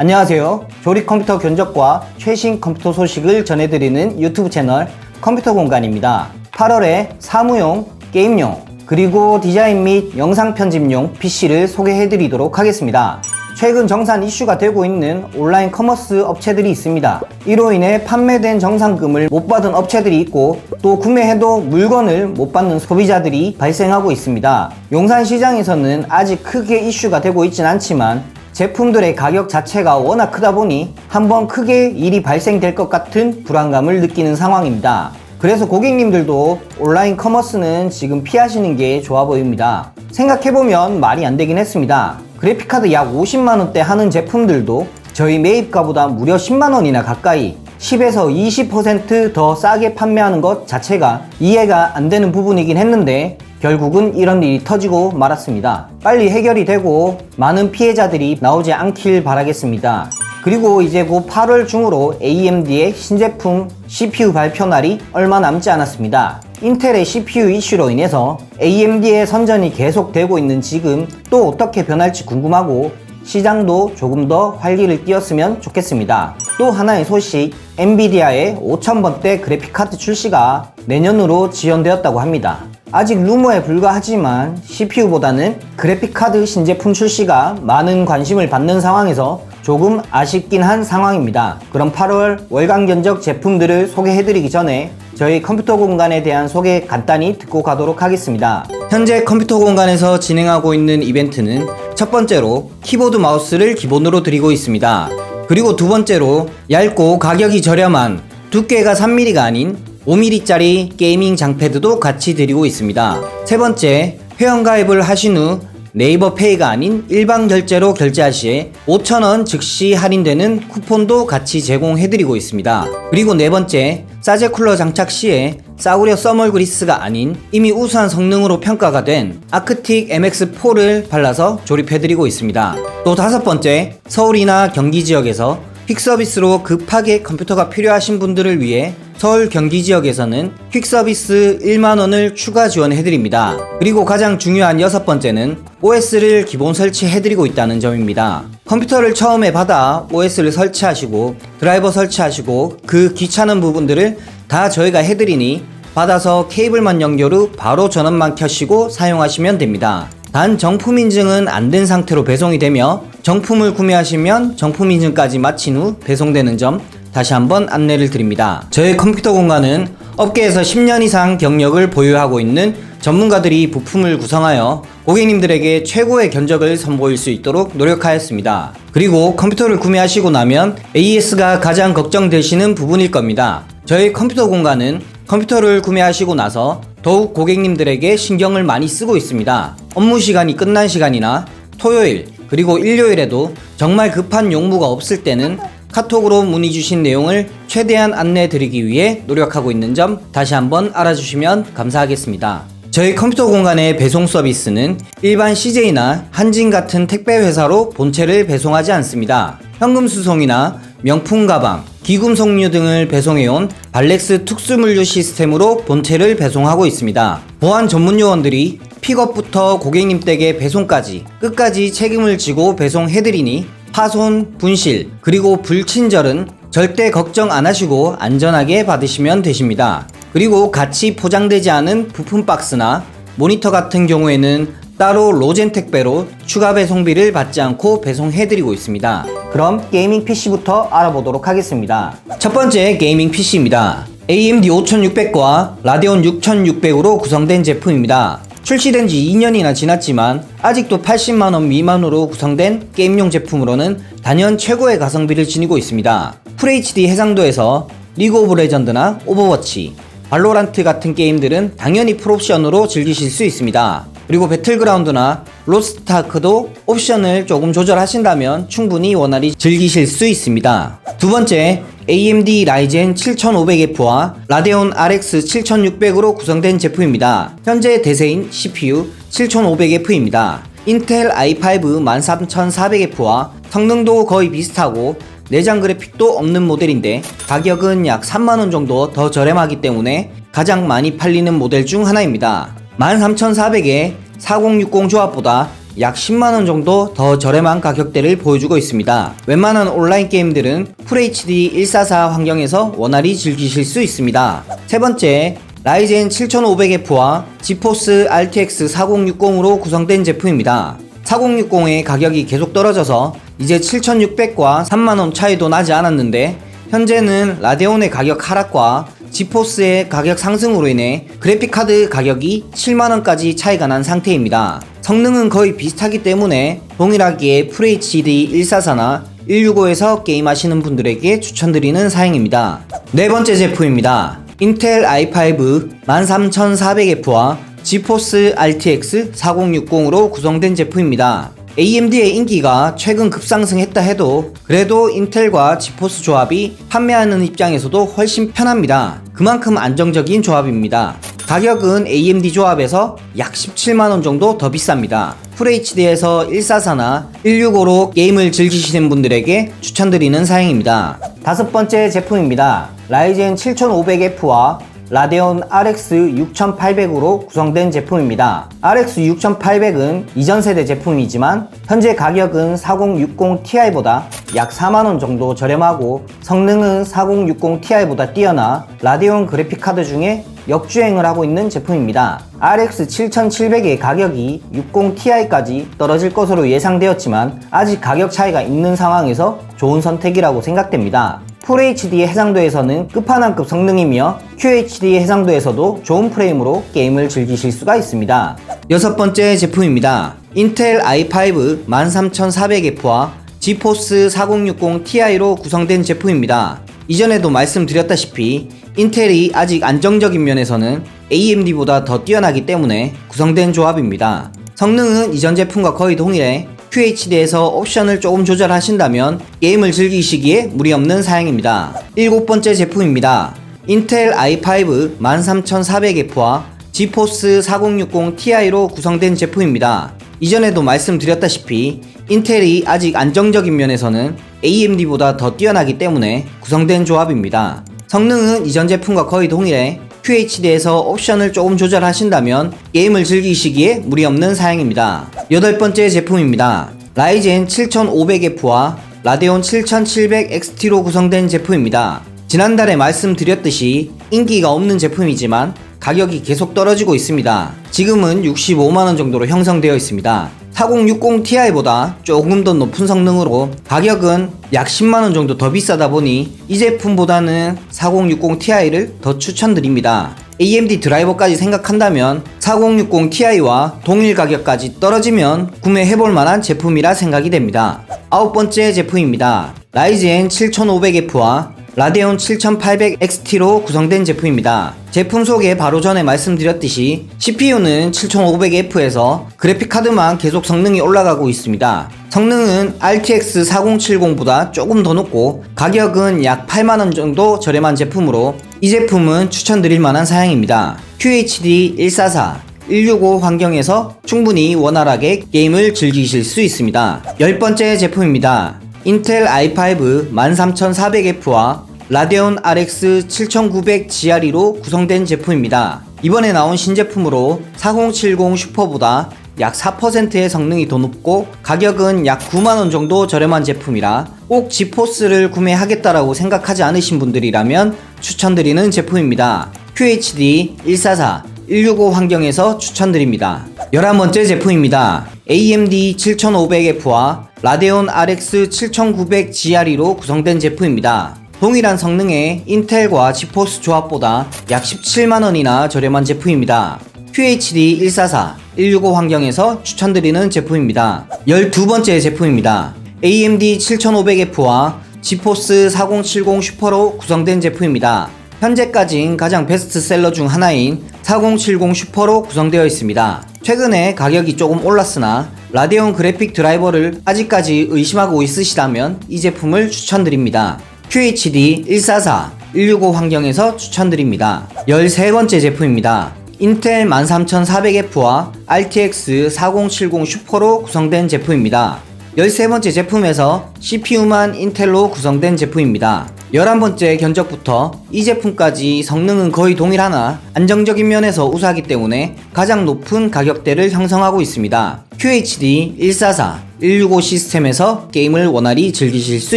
안녕하세요. 조립 컴퓨터 견적과 최신 컴퓨터 소식을 전해드리는 유튜브 채널 컴퓨터 공간입니다. 8월에 사무용, 게임용, 그리고 디자인 및 영상 편집용 PC를 소개해드리도록 하겠습니다. 최근 정산 이슈가 되고 있는 온라인 커머스 업체들이 있습니다. 이로 인해 판매된 정산금을 못 받은 업체들이 있고 또 구매해도 물건을 못 받는 소비자들이 발생하고 있습니다. 용산 시장에서는 아직 크게 이슈가 되고 있진 않지만 제품들의 가격 자체가 워낙 크다 보니 한번 크게 일이 발생될 것 같은 불안감을 느끼는 상황입니다. 그래서 고객님들도 온라인 커머스는 지금 피하시는 게 좋아 보입니다. 생각해보면 말이 안 되긴 했습니다. 그래픽카드 약 50만원대 하는 제품들도 저희 매입가보다 무려 10만원이나 가까이 10에서 20%더 싸게 판매하는 것 자체가 이해가 안 되는 부분이긴 했는데 결국은 이런 일이 터지고 말았습니다. 빨리 해결이 되고 많은 피해자들이 나오지 않길 바라겠습니다. 그리고 이제 곧 8월 중으로 AMD의 신제품 CPU 발표 날이 얼마 남지 않았습니다. 인텔의 CPU 이슈로 인해서 AMD의 선전이 계속되고 있는 지금 또 어떻게 변할지 궁금하고 시장도 조금 더 활기를 띄었으면 좋겠습니다. 또 하나의 소식, 엔비디아의 5000번대 그래픽카드 출시가 내년으로 지연되었다고 합니다. 아직 루머에 불과하지만 CPU보다는 그래픽카드 신제품 출시가 많은 관심을 받는 상황에서 조금 아쉽긴 한 상황입니다. 그럼 8월 월간 견적 제품들을 소개해드리기 전에 저희 컴퓨터 공간에 대한 소개 간단히 듣고 가도록 하겠습니다. 현재 컴퓨터 공간에서 진행하고 있는 이벤트는 첫 번째로 키보드 마우스를 기본으로 드리고 있습니다. 그리고 두 번째로 얇고 가격이 저렴한 두께가 3mm가 아닌 5mm짜리 게이밍 장패드도 같이 드리고 있습니다. 세 번째, 회원가입을 하신 후 네이버 페이가 아닌 일반 결제로 결제할 시에 5,000원 즉시 할인되는 쿠폰도 같이 제공해드리고 있습니다. 그리고 네 번째, 사제 쿨러 장착 시에 싸구려 써멀 그리스가 아닌 이미 우수한 성능으로 평가가 된 아크틱 MX4를 발라서 조립해드리고 있습니다. 또 다섯 번째, 서울이나 경기 지역에서 퀵 서비스로 급하게 컴퓨터가 필요하신 분들을 위해 서울 경기 지역에서는 퀵 서비스 1만원을 추가 지원해드립니다. 그리고 가장 중요한 여섯 번째는 OS를 기본 설치해드리고 있다는 점입니다. 컴퓨터를 처음에 받아 OS를 설치하시고 드라이버 설치하시고 그 귀찮은 부분들을 다 저희가 해드리니 받아서 케이블만 연결 후 바로 전원만 켜시고 사용하시면 됩니다. 단 정품 인증은 안 된 상태로 배송이 되며 정품을 구매하시면 정품 인증까지 마친 후 배송되는 점 다시 한번 안내를 드립니다. 저희 컴퓨터 공간은 업계에서 10년 이상 경력을 보유하고 있는 전문가들이 부품을 구성하여 고객님들에게 최고의 견적을 선보일 수 있도록 노력하였습니다. 그리고 컴퓨터를 구매하시고 나면 AS가 가장 걱정되시는 부분일 겁니다. 저희 컴퓨터 공간은 컴퓨터를 구매하시고 나서 더욱 고객님들에게 신경을 많이 쓰고 있습니다. 업무 시간이 끝난 시간이나 토요일 그리고 일요일에도 정말 급한 용무가 없을 때는 카톡으로 문의 주신 내용을 최대한 안내 드리기 위해 노력하고 있는 점 다시 한번 알아주시면 감사하겠습니다. 저희 컴퓨터 공간의 배송 서비스는 일반 CJ나 한진 같은 택배 회사로 본체를 배송하지 않습니다. 현금 수송이나 명품 가방, 기금 석류 등을 배송해온 발렉스 특수물류 시스템으로 본체를 배송하고 있습니다. 보안 전문 요원들이 픽업부터 고객님 댁의 배송까지 끝까지 책임을 지고 배송해드리니 파손, 분실, 그리고 불친절은 절대 걱정 안 하시고 안전하게 받으시면 되십니다. 그리고 같이 포장되지 않은 부품 박스나 모니터 같은 경우에는 따로 로젠 택배로 추가 배송비를 받지 않고 배송해드리고 있습니다. 그럼 게이밍 PC부터 알아보도록 하겠습니다. 첫 번째 게이밍 PC입니다. AMD 5600과 라데온 6600으로 구성된 제품입니다. 출시된 지 2년이나 지났지만 아직도 80만원 미만으로 구성된 게임용 제품으로는 단연 최고의 가성비를 지니고 있습니다. FHD 해상도에서 리그 오브 레전드나 오버워치, 발로란트 같은 게임들은 당연히 풀옵션으로 즐기실 수 있습니다. 그리고 배틀그라운드나 로스트아크도 옵션을 조금 조절하신다면 충분히 원활히 즐기실 수 있습니다. 두 번째, AMD 라이젠 7500F와 라데온 RX 7600으로 구성된 제품입니다. 현재 대세인 CPU 7500F입니다. 인텔 i5 13400F와 성능도 거의 비슷하고 내장 그래픽도 없는 모델인데 가격은 약 3만원 정도 더 저렴하기 때문에 가장 많이 팔리는 모델 중 하나입니다. 13400의 4060 조합보다 약 10만원 정도 더 저렴한 가격대를 보여주고 있습니다. 웬만한 온라인 게임들은 FHD 144 환경에서 원활히 즐기실 수 있습니다. 세 번째, 라이젠 7500F와 지포스 RTX 4060으로 구성된 제품입니다. 4060의 가격이 계속 떨어져서 이제 7600과 3만원 차이도 나지 않았는데 현재는 라데온의 가격 하락과 지포스의 가격 상승으로 인해 그래픽카드 가격이 7만원까지 차이가 난 상태입니다. 성능은 거의 비슷하기 때문에 동일하게 FHD 144나 165에서 게임하시는 분들에게 추천드리는 사양입니다. 네 번째 제품입니다. 인텔 i5 13400F와 지포스 RTX 4060으로 구성된 제품입니다. AMD의 인기가 최근 급상승했다 해도 그래도 인텔과 지포스 조합이 판매하는 입장에서도 훨씬 편합니다. 그만큼 안정적인 조합입니다. 가격은 AMD 조합에서 약 17만원 정도 더 비쌉니다. FHD에서 144나 165로 게임을 즐기시는 분들에게 추천드리는 사양입니다. 다섯 번째 제품입니다. 라이젠 7500F와 라데온 RX 6800으로 구성된 제품입니다. RX 6800은 이전 세대 제품이지만 현재 가격은 4060 Ti보다 약 4만원 정도 저렴하고 성능은 4060 Ti보다 뛰어나 라데온 그래픽카드 중에 역주행을 하고 있는 제품입니다. RX 7700의 가격이 60 Ti까지 떨어질 것으로 예상되었지만 아직 가격 차이가 있는 상황에서 좋은 선택이라고 생각됩니다. FHD 해상도에서는 끝판왕급 성능이며 QHD 해상도에서도 좋은 프레임으로 게임을 즐기실 수가 있습니다. 여섯 번째 제품입니다. 인텔 i5 13400F와 지포스 4060 Ti로 구성된 제품입니다. 이전에도 말씀드렸다시피 인텔이 아직 안정적인 면에서는 AMD보다 더 뛰어나기 때문에 구성된 조합입니다. 성능은 이전 제품과 거의 동일해 QHD에서 옵션을 조금 조절하신다면 게임을 즐기시기에 무리 없는 사양입니다. 일곱 번째 제품입니다. 인텔 i5 13400F와 지포스 4060 Ti로 구성된 제품입니다. 이전에도 말씀드렸다시피 인텔이 아직 안정적인 면에서는 AMD보다 더 뛰어나기 때문에 구성된 조합입니다. 성능은 이전 제품과 거의 동일해 QHD에서 옵션을 조금 조절하신다면 게임을 즐기시기에 무리 없는 사양입니다. 여덟 번째 제품입니다. 라이젠 7500F와 라데온 7700XT로 구성된 제품입니다. 지난달에 말씀드렸듯이 인기가 없는 제품이지만 가격이 계속 떨어지고 있습니다. 지금은 65만원 정도로 형성되어 있습니다. 4060 Ti보다 조금 더 높은 성능으로 가격은 약 10만원 정도 더 비싸다 보니 이 제품보다는 4060 Ti를 더 추천드립니다. AMD 드라이버까지 생각한다면 4060 Ti와 동일 가격까지 떨어지면 구매해볼 만한 제품이라 생각이 됩니다. 아홉 번째 제품입니다. 라이젠 7500F와 라데온 7800XT로 구성된 제품입니다. 제품 소개 바로 전에 말씀드렸듯이 CPU는 7500F에서 그래픽카드만 계속 성능이 올라가고 있습니다. 성능은 RTX 4070보다 조금 더 높고 가격은 약 8만원 정도 저렴한 제품으로 이 제품은 추천드릴 만한 사양입니다. QHD 144 165 환경에서 충분히 원활하게 게임을 즐기실 수 있습니다. 열 번째 제품입니다. 인텔 i5 13400F와 라데온 RX 7900 GRE로 구성된 제품입니다. 이번에 나온 신제품으로 4070 슈퍼보다 약 4%의 성능이 더 높고 가격은 약 9만원 정도 저렴한 제품이라 꼭 지포스를 구매하겠다라고 생각하지 않으신 분들이라면 추천드리는 제품입니다. QHD 144 165 환경에서 추천드립니다. 11번째 제품입니다. AMD 7500F와 라데온 RX 7900 GRE로 구성된 제품입니다. 동일한 성능의 인텔과 지포스 조합보다 약 17만원이나 저렴한 제품입니다. QHD 144, 165 환경에서 추천드리는 제품입니다. 12번째 제품입니다. AMD 7500F와 지포스 4070 슈퍼로 구성된 제품입니다. 현재까진 가장 베스트셀러 중 하나인 4070 슈퍼로 구성되어 있습니다. 최근에 가격이 조금 올랐으나 라데온 그래픽 드라이버를 아직까지 의심하고 있으시다면 이 제품을 추천드립니다. QHD 144, 165 환경에서 추천드립니다. 13번째 제품입니다. 인텔 13400F와 RTX 4070 슈퍼로 구성된 제품입니다. 13번째 제품에서 CPU만 인텔로 구성된 제품입니다. 11번째 견적부터 이 제품까지 성능은 거의 동일하나 안정적인 면에서 우수하기 때문에 가장 높은 가격대를 형성하고 있습니다. QHD 144, 165 시스템에서 게임을 원활히 즐기실 수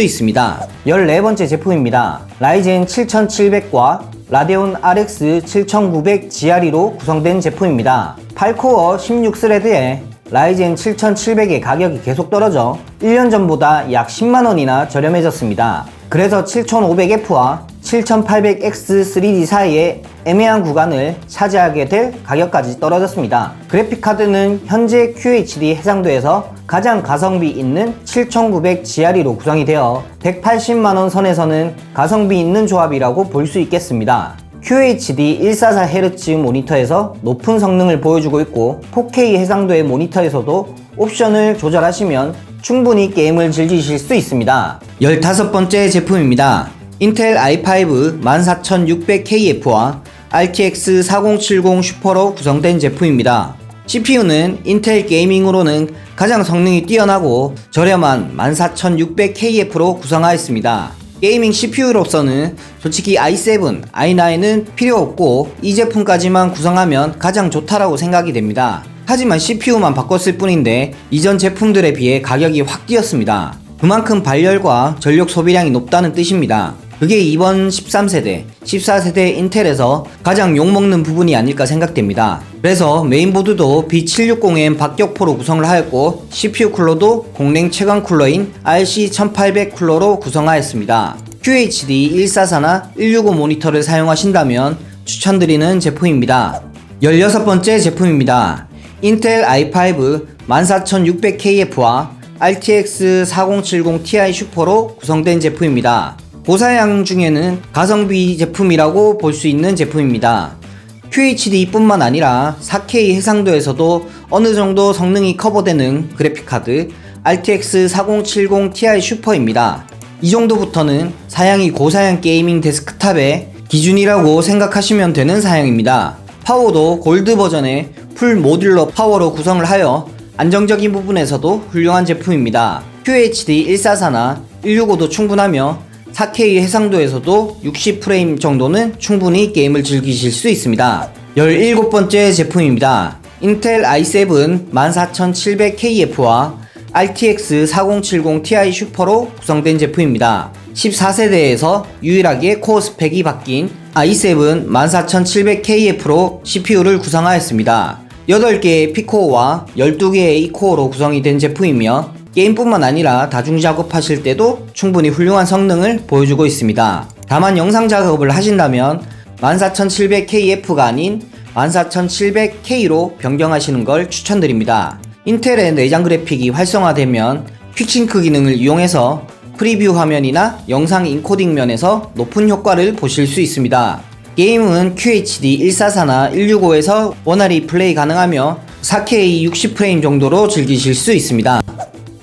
있습니다. 14번째 제품입니다. 라이젠 7700과 라데온 RX 7900 GRE로 구성된 제품입니다. 8코어 16스레드에 라이젠 7700의 가격이 계속 떨어져 1년 전보다 약 10만원이나 저렴해졌습니다. 그래서 7500F와 7800X 3D 사이에 애매한 구간을 차지하게 될 가격까지 떨어졌습니다. 그래픽카드는 현재 QHD 해상도에서 가장 가성비 있는 7900 GRE로 구성이 되어 180만원 선에서는 가성비 있는 조합이라고 볼 수 있겠습니다. QHD 144Hz 모니터에서 높은 성능을 보여주고 있고 4K 해상도의 모니터에서도 옵션을 조절하시면 충분히 게임을 즐기실 수 있습니다. 15번째 제품입니다. 인텔 i5 14600KF와 RTX 4070 슈퍼로 구성된 제품입니다. CPU는 인텔 게이밍으로는 가장 성능이 뛰어나고 저렴한 14600KF로 구성하였습니다. 게이밍 CPU로서는 솔직히 i7, i9은 필요 없고 이 제품까지만 구성하면 가장 좋다라고 생각이 됩니다. 하지만 CPU만 바꿨을 뿐인데 이전 제품들에 비해 가격이 확 뛰었습니다. 그만큼 발열과 전력 소비량이 높다는 뜻입니다. 그게 이번 13세대, 14세대 인텔에서 가장 욕먹는 부분이 아닐까 생각됩니다. 그래서 메인보드도 B760M 박격포로 구성을 하였고 CPU 쿨러도 공랭 최강 쿨러인 RC1800 쿨러로 구성하였습니다. QHD 144나 165 모니터를 사용하신다면 추천드리는 제품입니다. 16번째 제품입니다. 인텔 i5 14600KF와 RTX 4070 Ti 슈퍼로 구성된 제품입니다. 고사양 중에는 가성비 제품이라고 볼 수 있는 제품입니다. QHD뿐만 아니라 4K 해상도에서도 어느 정도 성능이 커버되는 그래픽카드 RTX 4070 Ti 슈퍼입니다. 이 정도부터는 사양이 고사양 게이밍 데스크탑의 기준이라고 생각하시면 되는 사양입니다. 파워도 골드 버전의 풀 모듈러 파워로 구성을 하여 안정적인 부분에서도 훌륭한 제품입니다. QHD 144나 165도 충분하며 4K 해상도에서도 60프레임 정도는 충분히 게임을 즐기실 수 있습니다. 17번째 제품입니다. 인텔 i7 14700KF와 RTX 4070 Ti 슈퍼로 구성된 제품입니다. 14세대에서 유일하게 코어 스펙이 바뀐 i7 14700KF로 CPU를 구성하였습니다. 8개의 P코어와 12개의 E코어로 구성이 된 제품이며 게임뿐만 아니라 다중 작업하실 때도 충분히 훌륭한 성능을 보여주고 있습니다. 다만 영상 작업을 하신다면 14700KF가 아닌 14700K로 변경하시는 걸 추천드립니다. 인텔의 내장 그래픽이 활성화되면 퀵싱크 기능을 이용해서 프리뷰 화면이나 영상 인코딩 면에서 높은 효과를 보실 수 있습니다. 게임은 QHD 144나 165에서 원활히 플레이 가능하며 4K 60프레임 정도로 즐기실 수 있습니다.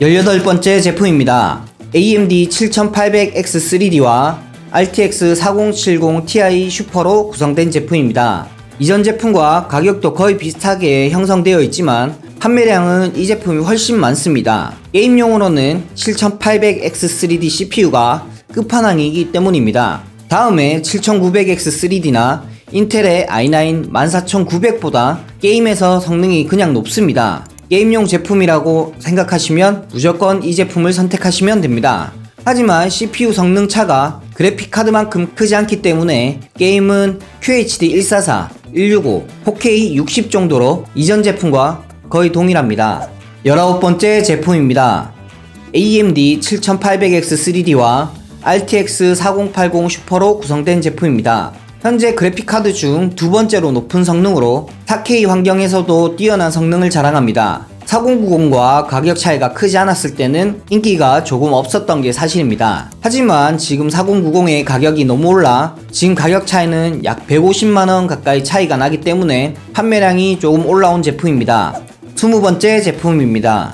18번째 제품입니다. AMD 7800X3D와 RTX 4070 Ti 슈퍼로 구성된 제품입니다. 이전 제품과 가격도 거의 비슷하게 형성되어 있지만 판매량은 이 제품이 훨씬 많습니다. 게임용으로는 7800X3D CPU가 끝판왕이기 때문입니다. 다음에 7900X3D나 인텔의 i9 14900보다 게임에서 성능이 그냥 높습니다. 게임용 제품이라고 생각하시면 무조건 이 제품을 선택하시면 됩니다. 하지만 CPU 성능 차가 그래픽 카드만큼 크지 않기 때문에 게임은 QHD 144, 165, 4K 60 정도로 이전 제품과 거의 동일합니다. 19번째 제품입니다. AMD 7800X3D와 RTX 4080 슈퍼로 구성된 제품입니다. 현재 그래픽카드 중 두 번째로 높은 성능으로 4K 환경에서도 뛰어난 성능을 자랑합니다. 4090과 가격 차이가 크지 않았을 때는 인기가 조금 없었던 게 사실입니다. 하지만 지금 4090의 가격이 너무 올라 지금 가격 차이는 약 150만원 가까이 차이가 나기 때문에 판매량이 조금 올라온 제품입니다. 20번째 제품입니다.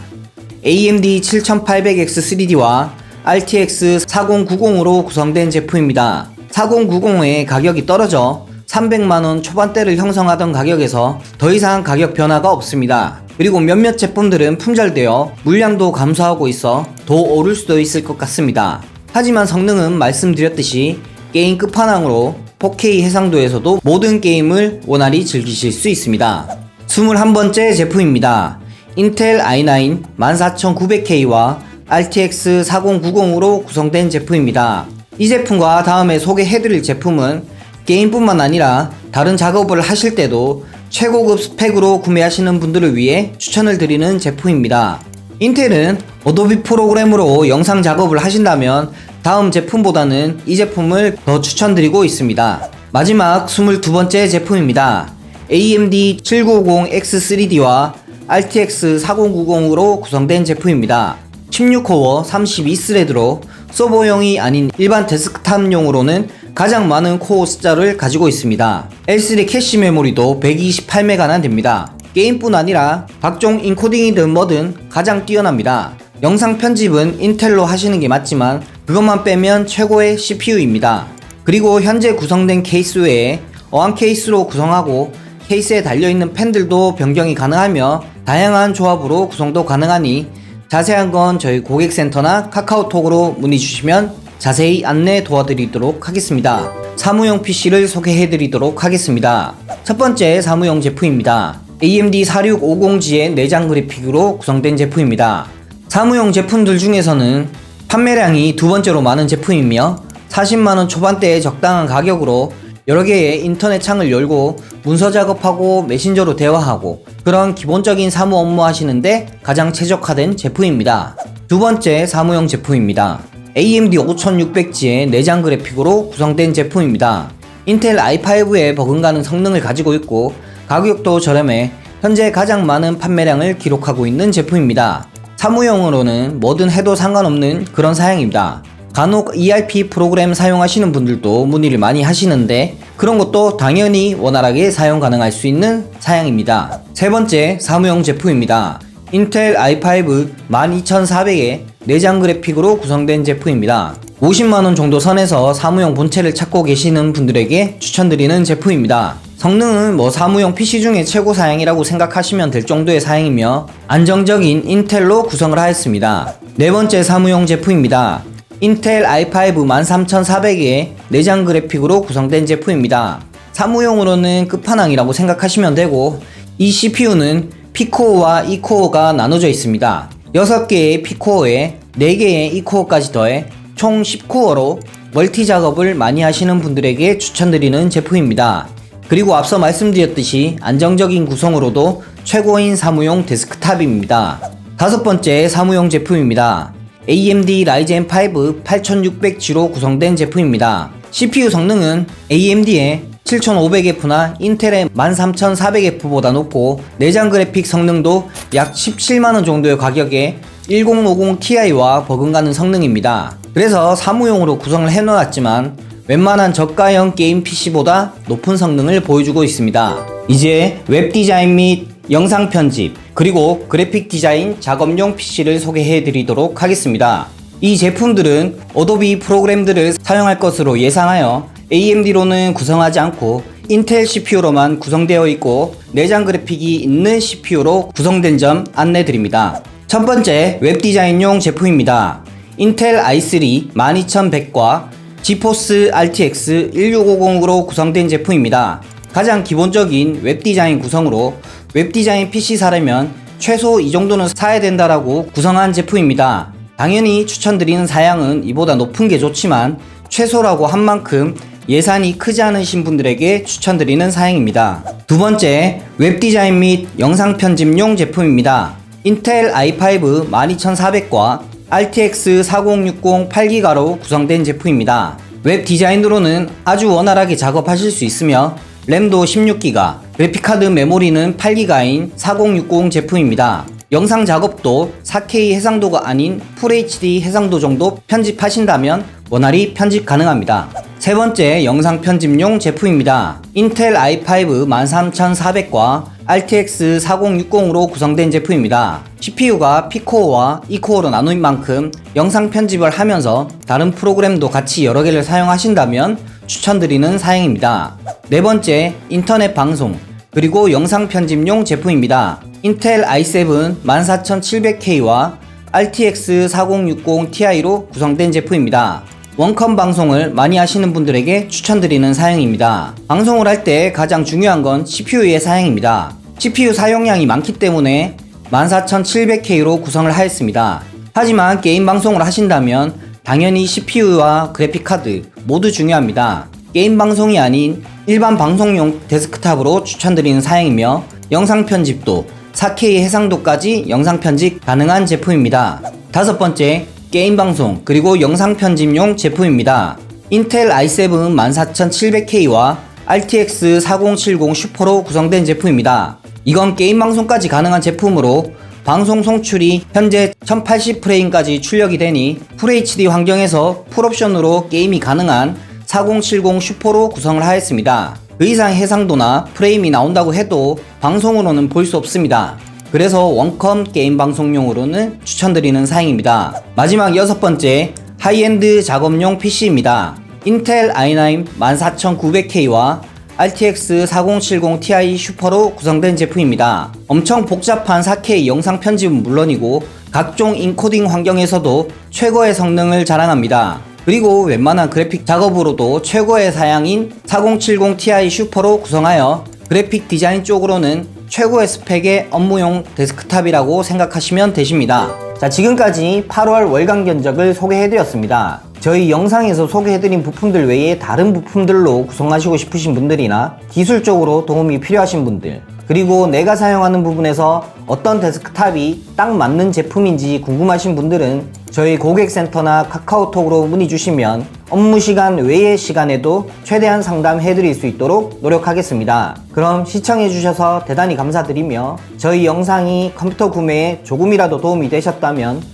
AMD 7800X3D와 RTX 4090으로 구성된 제품입니다. 4090의 가격이 떨어져 300만원 초반대를 형성하던 가격에서 더 이상 가격 변화가 없습니다. 그리고 몇몇 제품들은 품절되어 물량도 감소하고 있어 더 오를 수도 있을 것 같습니다. 하지만 성능은 말씀드렸듯이 게임 끝판왕으로 4K 해상도에서도 모든 게임을 원활히 즐기실 수 있습니다. 21번째 제품입니다. 인텔 i9 14900K와 RTX 4090으로 구성된 제품입니다. 이 제품과 다음에 소개해드릴 제품은 게임뿐만 아니라 다른 작업을 하실 때도 최고급 스펙으로 구매하시는 분들을 위해 추천을 드리는 제품입니다. 인텔은 어도비 프로그램으로 영상 작업을 하신다면 다음 제품보다는 이 제품을 더 추천드리고 있습니다. 마지막 22번째 제품입니다. AMD 7950X3D와 RTX 4090으로 구성된 제품입니다. 16코어 32스레드로 서버용이 아닌 일반 데스크탑용으로는 가장 많은 코어 숫자를 가지고 있습니다. L3 캐시 메모리도 128메가나 됩니다. 게임뿐 아니라 각종 인코딩이든 뭐든 가장 뛰어납니다. 영상 편집은 인텔로 하시는 게 맞지만 그것만 빼면 최고의 CPU입니다. 그리고 현재 구성된 케이스 외에 어항 케이스로 구성하고 케이스에 달려있는 팬들도 변경이 가능하며 다양한 조합으로 구성도 가능하니 자세한 건 저희 고객센터나 카카오톡으로 문의 주시면 자세히 안내 도와드리도록 하겠습니다. 사무용 PC를 소개해 드리도록 하겠습니다. 첫 번째 사무용 제품입니다. AMD 4650G의 내장 그래픽으로 구성된 제품입니다. 사무용 제품들 중에서는 판매량이 두 번째로 많은 제품이며 40만원 초반대의 적당한 가격으로 여러 개의 인터넷 창을 열고 문서 작업하고 메신저로 대화하고 그런 기본적인 사무 업무 하시는데 가장 최적화된 제품입니다. 두 번째 사무용 제품입니다. AMD 5600G의 내장 그래픽으로 구성된 제품입니다. 인텔 i5에 버금가는 성능을 가지고 있고 가격도 저렴해 현재 가장 많은 판매량을 기록하고 있는 제품입니다. 사무용으로는 뭐든 해도 상관없는 그런 사양입니다. 간혹 ERP 프로그램 사용하시는 분들도 문의를 많이 하시는데 그런 것도 당연히 원활하게 사용 가능할 수 있는 사양입니다. 세 번째 사무용 제품입니다. 인텔 i5 12400의 내장 그래픽으로 구성된 제품입니다. 50만원 정도 선에서 사무용 본체를 찾고 계시는 분들에게 추천드리는 제품입니다. 성능은 뭐 사무용 PC 중에 최고 사양이라고 생각하시면 될 정도의 사양이며 안정적인 인텔로 구성을 하였습니다. 네 번째 사무용 제품입니다. 인텔 i5 13400의 내장 그래픽으로 구성된 제품입니다. 사무용으로는 끝판왕이라고 생각하시면 되고 이 CPU는 P코어와 E코어가 나눠져 있습니다. 6개의 P코어에 4개의 E코어까지 더해 총 10코어로 멀티 작업을 많이 하시는 분들에게 추천드리는 제품입니다. 그리고 앞서 말씀드렸듯이 안정적인 구성으로도 최고인 사무용 데스크탑입니다. 다섯 번째 사무용 제품입니다. AMD Ryzen 5 8600G로 구성된 제품입니다. CPU 성능은 AMD의 7500F나 인텔의 13400F보다 높고 내장 그래픽 성능도 약 17만원 정도의 가격에 1050 Ti와 버금가는 성능입니다. 그래서 사무용으로 구성을 해놓았지만 웬만한 저가형 게임 PC보다 높은 성능을 보여주고 있습니다. 이제 웹 디자인 및 영상 편집, 그리고 그래픽 디자인 작업용 PC를 소개해 드리도록 하겠습니다. 이 제품들은 어도비 프로그램들을 사용할 것으로 예상하여 AMD로는 구성하지 않고 인텔 CPU로만 구성되어 있고 내장 그래픽이 있는 CPU로 구성된 점 안내 드립니다. 첫 번째 웹 디자인용 제품입니다. 인텔 i3 12100과 지포스 RTX 1650으로 구성된 제품입니다. 가장 기본적인 웹 디자인 구성으로 웹 디자인 PC 사려면 최소 이 정도는 사야 된다라고 구성한 제품입니다. 당연히 추천드리는 사양은 이보다 높은 게 좋지만 최소라고 한 만큼 예산이 크지 않으신 분들에게 추천드리는 사양입니다. 두 번째, 웹 디자인 및 영상 편집용 제품입니다. 인텔 i5 12400과 RTX 4060 8기가로 구성된 제품입니다. 웹 디자인으로는 아주 원활하게 작업하실 수 있으며 램도 16기가, 그래픽카드 메모리는 8기가인 4060 제품입니다. 영상 작업도 4K 해상도가 아닌 FHD 해상도 정도 편집하신다면 원활히 편집 가능합니다. 세 번째 영상 편집용 제품입니다. 인텔 i5 13400과 RTX 4060으로 구성된 제품입니다. CPU가 P코어와 E코어로 나누인 만큼 영상 편집을 하면서 다른 프로그램도 같이 여러 개를 사용하신다면 추천드리는 사양입니다. 네 번째, 인터넷 방송, 그리고 영상 편집용 제품입니다. 인텔 i7 14700K와 RTX 4060 Ti로 구성된 제품입니다. 원컴 방송을 많이 하시는 분들에게 추천드리는 사양입니다. 방송을 할 때 가장 중요한 건 CPU의 사양입니다. CPU 사용량이 많기 때문에 14700K로 구성을 하였습니다. 하지만 게임 방송을 하신다면 당연히 CPU와 그래픽카드 모두 중요합니다. 게임 방송이 아닌 일반 방송용 데스크탑으로 추천드리는 사양이며 영상 편집도 4K 해상도까지 영상 편집 가능한 제품입니다. 다섯 번째, 게임 방송 그리고 영상 편집용 제품입니다. 인텔 i7 14700K와 RTX 4070 슈퍼로 구성된 제품입니다. 이건 게임 방송까지 가능한 제품으로 방송 송출이 현재 1080프레임까지 출력이 되니 FHD 환경에서 풀옵션으로 게임이 가능한 4070 슈퍼로 구성을 하였습니다. 그 이상 해상도나 프레임이 나온다고 해도 방송으로는 볼 수 없습니다. 그래서 원컴 게임 방송용으로는 추천드리는 사양입니다. 마지막 여섯 번째 하이엔드 작업용 PC입니다. 인텔 i9 14900K와 RTX 4070 Ti 슈퍼로 구성된 제품입니다. 엄청 복잡한 4K 영상 편집은 물론이고 각종 인코딩 환경에서도 최고의 성능을 자랑합니다. 그리고 웬만한 그래픽 작업으로도 최고의 사양인 4070 Ti 슈퍼로 구성하여 그래픽 디자인 쪽으로는 최고의 스펙의 업무용 데스크탑이라고 생각하시면 되십니다. 자, 지금까지 8월 월간 견적을 소개해드렸습니다. 저희 영상에서 소개해드린 부품들 외에 다른 부품들로 구성하시고 싶으신 분들이나 기술적으로 도움이 필요하신 분들, 그리고 내가 사용하는 부분에서 어떤 데스크탑이 딱 맞는 제품인지 궁금하신 분들은 저희 고객센터나 카카오톡으로 문의 주시면 업무 시간 외의 시간에도 최대한 상담해 드릴 수 있도록 노력하겠습니다. 그럼 시청해 주셔서 대단히 감사드리며 저희 영상이 컴퓨터 구매에 조금이라도 도움이 되셨다면